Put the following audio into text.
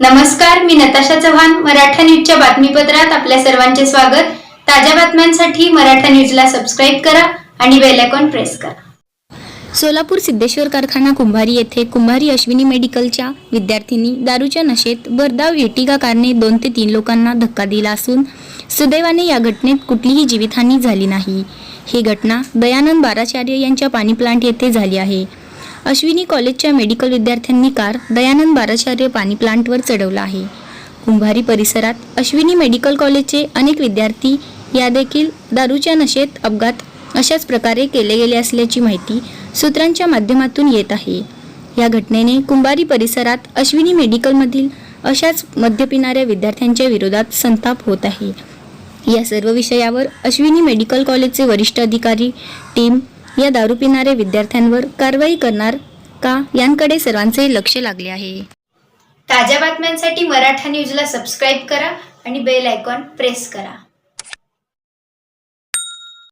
नमस्कार मी नताशा चव्हाण मराठा न्यूजच्या बातमीपत्रात आपल्या सर्वांचे स्वागत. ताज्या बातम्यांसाठी मराठा न्यूजला सबस्क्राईब करा आणि बेल आयकॉन प्रेस करा. सोलापूर सिद्धेश्वर कारखाना कुंभारी येथे कुंभारी अश्विनी मेडिकलच्या विद्यार्थिनी दारूच्या नशेत भरधाव इटिगा कारने दोन ते तीन लोकांना धक्का दिला असून सुदैवाने या घटनेत कुठलीही जीवितहानी झाली नाही. ही घटना दयानंद बाराचार्य यांच्या पाणी प्लांट येथे झाली आहे. अश्विनी कॉलेजच्या मेडिकल विद्यार्थ्यांनी कार दयानंद बाराचार्य पाणी प्लांटवर चढवला आहे. कुंभारी परिसरात अश्विनी मेडिकल कॉलेजचे अनेक विद्यार्थी या देखील दारूच्या नशेत अपघात अशाच प्रकारे केले गेले असल्याची माहिती सूत्रांच्या माध्यमातून येत आहे. या घटनेने कुंभारी परिसरात अश्विनी मेडिकलमधील अशाच मद्य पिणाऱ्या विद्यार्थ्यांच्या विरोधात संताप होत आहे. या सर्व विषयावर अश्विनी मेडिकल कॉलेजचे वरिष्ठ अधिकारी टीम या दारू पिणाऱ्या विद्यार्थ्यांवर कारवाई करणार का? यांकडे सर्वांचे लक्ष लागले आहे. ताज्या बातम्यांसाठी मराठा न्यूजला सबस्क्राईब करा आणि बेल आयकॉन प्रेस करा.